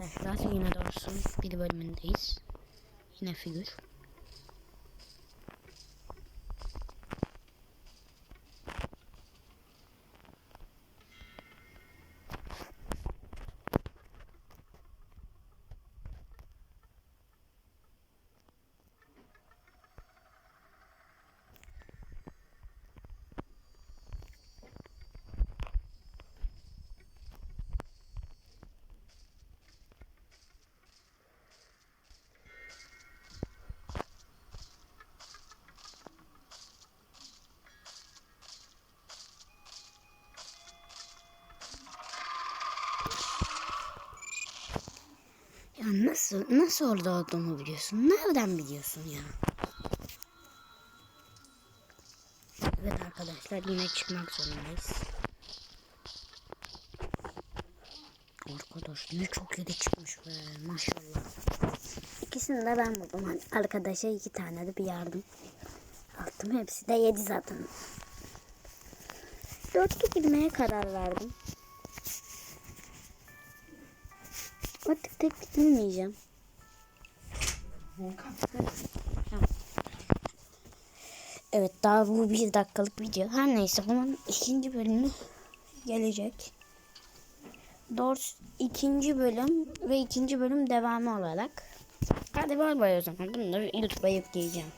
arkadaşlar yine doğrusu bir bölümündeyiz. Yine figür. Ya nasıl nasıl orada olduğumu biliyorsun? Nereden biliyorsun ya? Evet arkadaşlar yine çıkmak zorundayız. Arkadaş ne çok yedi çıkmış be maşallah. İkisini de ben buldum. Hani arkadaşa iki tane de bir yardım. Attım hepsi de yedi zaten. Dörtlü girmeye karar verdim. Artık tek girmeyeceğim. Evet daha bu bir dakikalık video. Her neyse bunun ikinci bölümü gelecek. Doğrusu ikinci bölüm ve ikinci bölüm devamı olarak. Hadi bay bay o zaman. Bunu da YouTube'a yükleyeceğim.